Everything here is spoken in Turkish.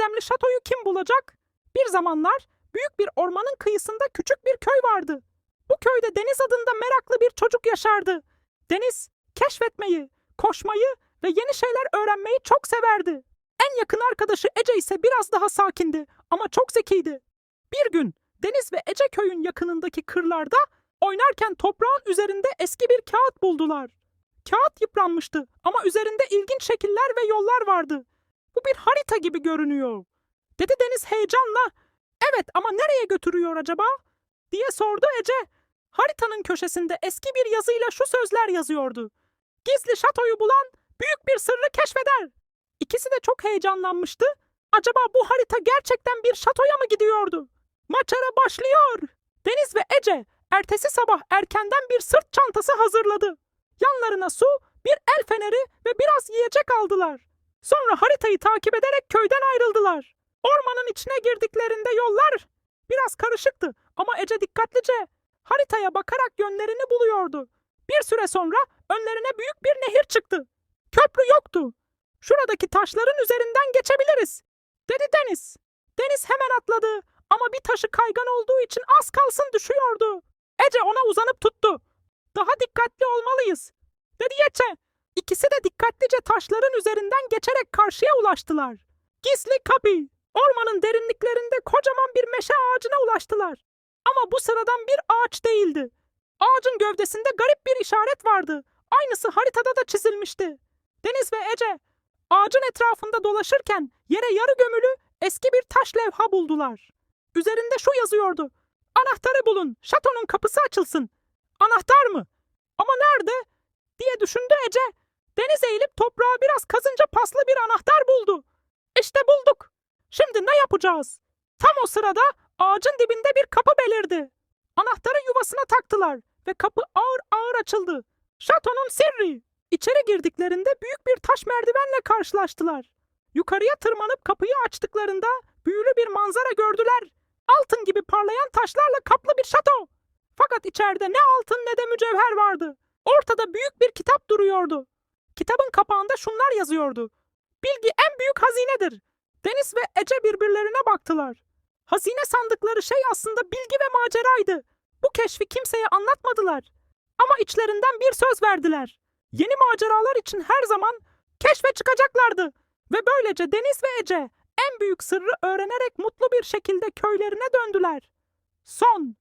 gizemli şatoyu kim bulacak? Bir zamanlar büyük bir ormanın kıyısında küçük bir köy vardı. Bu köyde Deniz adında meraklı bir çocuk yaşardı. Deniz keşfetmeyi, koşmayı ve yeni şeyler öğrenmeyi çok severdi. En yakın arkadaşı Ece ise biraz daha sakindi ama çok zekiydi. Bir gün Deniz ve Ece köyün yakınındaki kırlarda oynarken toprağın üzerinde eski bir kağıt buldular. Kağıt yıpranmıştı ama üzerinde ilginç şekiller ve yollar vardı. Bu bir harita gibi görünüyor. Dedi Deniz heyecanla. Evet ama nereye götürüyor acaba? diye sordu Ece. Haritanın köşesinde eski bir yazıyla şu sözler yazıyordu. Gizli şatoyu bulan büyük bir sırrı keşfeder. İkisi de çok heyecanlanmıştı. Acaba bu harita gerçekten bir şatoya mı gidiyordu? Maçara başlıyor. Deniz ve Ece ertesi sabah erkenden bir sırt çantası hazırladı. Yanlarına su, bir el feneri ve biraz yiyecek aldılar. Sonra haritayı takip ederek köyden ayrıldılar. Ormanın içine girdiklerinde yollar biraz karışıktı ama Ece dikkatlice haritaya bakarak yönlerini buluyordu. Bir süre sonra önlerine büyük bir nehir çıktı. Köprü yoktu. Şuradaki taşların üzerinden geçebiliriz, dedi Deniz. Deniz hemen atladı ama bir taşı kaygan olduğu için az kalsın düşüyordu. Ece ona uzanıp tuttu. Daha dikkatli olmalıyız, dedi Ece. İkisi de dikkatlice taşların üzerinden geçerek karşıya ulaştılar. Gizli kapı. Ormanın derinliklerinde kocaman bir meşe ağacına ulaştılar. Ama bu sıradan bir ağaç değildi. Ağacın gövdesinde garip bir işaret vardı. Aynısı haritada da çizilmişti. Deniz ve Ece ağacın etrafında dolaşırken yere yarı gömülü eski bir taş levha buldular. Üzerinde şu yazıyordu. Anahtarı bulun, şatonun kapısı açılsın. Anahtar mı? Ama nerede? Diye düşündü Ece. Deniz eğilip toprağa biraz kazınca paslı bir anahtar buldu. İşte bulduk. Şimdi ne yapacağız? Tam o sırada ağacın dibinde bir kapı belirdi. Anahtarı yuvasına taktılar ve kapı ağır ağır açıldı. Şatonun sirri. İçeri girdiklerinde büyük bir taş merdivenle karşılaştılar. Yukarıya tırmanıp kapıyı açtıklarında büyülü bir manzara gördüler. Altın gibi parlayan taşlarla kaplı bir şato. Fakat içeride ne altın ne de mücevher vardı. Ortada büyük bir kitap duruyordu. Kitabın kapağında şunlar yazıyordu. Bilgi en büyük hazinedir. Deniz ve Ece birbirlerine baktılar. Hazine sandıkları şey aslında bilgi ve maceraydı. Bu keşfi kimseye anlatmadılar. Ama içlerinden bir söz verdiler. Yeni maceralar için her zaman keşfe çıkacaklardı. Ve böylece Deniz ve Ece en büyük sırrı öğrenerek mutlu bir şekilde köylerine döndüler. Son